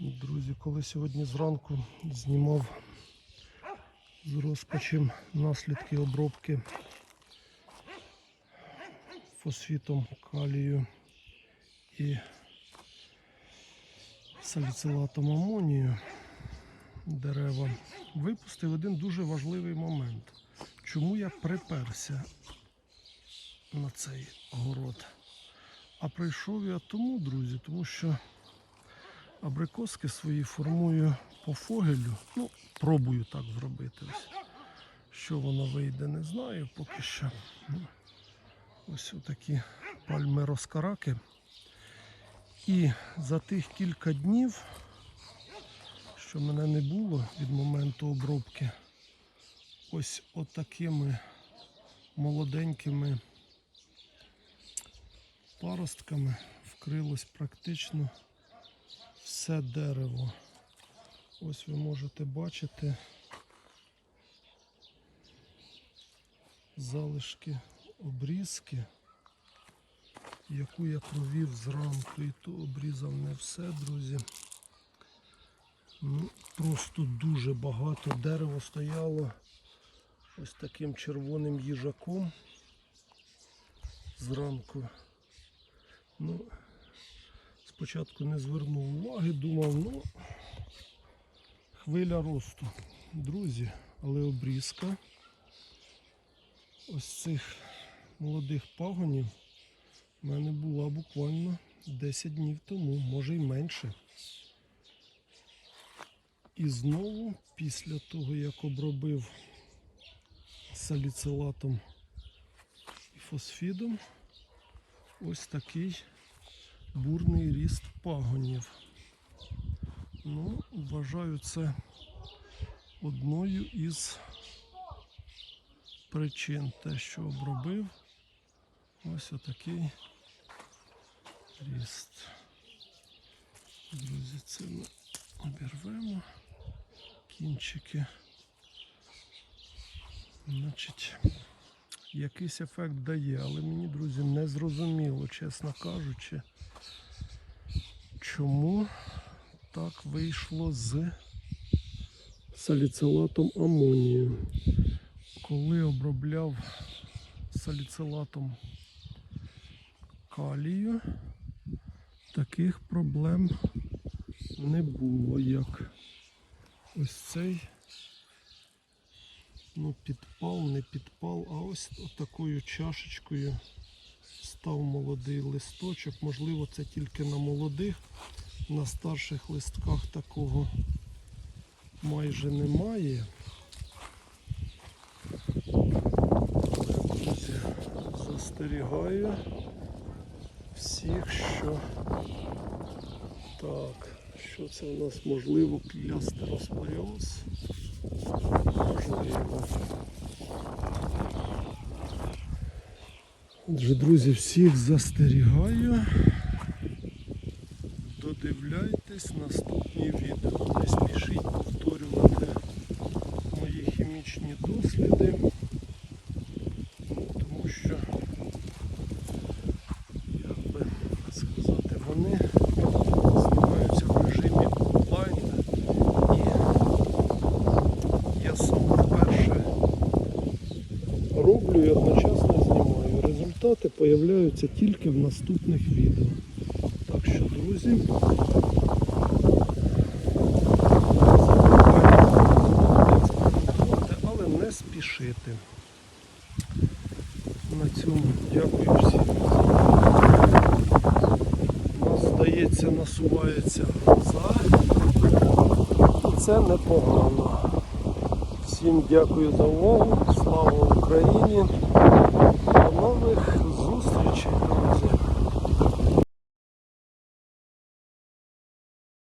Друзі, коли сьогодні зранку знімав з розпачем наслідки обробки фосфітом калію і саліцилатом амонію дерева, випустив один дуже важливий момент. Чому я приперся на цей город? А прийшов я тому, друзі, тому що абрикоски свої формую по фогелю. Ну, пробую так зробити. Ось. Що воно вийде, не знаю поки що. Ось отакі пальми розкараки. І за тих кілька днів, що мене не було від моменту обробки, ось отакими молоденькими паростками вкрилось практично все дерево. Ось ви можете бачити залишки обрізки, яку я провів зранку, і то обрізав не все, друзі. Ну, просто дуже багато дерево стояло ось таким червоним їжаком зранку. Ну, спочатку не звернув уваги, думав, ну, хвиля росту. Друзі, але обрізка ось цих молодих пагонів в мене була буквально 10 днів тому, може й менше. І знову, після того, як обробив саліцилатом і фосфідом, ось такий бурний ріст пагонів. Ну, вважаю це одною із причин те, що обробив. Ось отакий ріст. Друзі, це ми обірвемо кінчики. Значить, якийсь ефект дає, але мені, друзі, не зрозуміло, чесно кажучи, чому так вийшло з саліцилатом амонію. Коли обробляв саліцилатом калію, таких проблем не було, як ось цей ну, підпал, не підпал, а ось такою чашечкою став молодий листочок. Можливо, це тільки на молодих, на старших листках такого майже немає. Застерігаю всіх, що так, що це у нас можливо клястероспоріоз. Можливо. Отже, друзі, всіх застерігаю. Додивляйтесь наступні відео. Не спішіть повторювати мої хімічні досліди. Тому що, як би сказати, вони знімаються в режимі онлайн. І я сам вперше роблю. Результати появляються тільки в наступних відео. Так що, друзі, але не спішити. На цьому дякую всім. У нас, здається, насувається гроза. І це непогано. Всім дякую за увагу. Слава Україні. До нових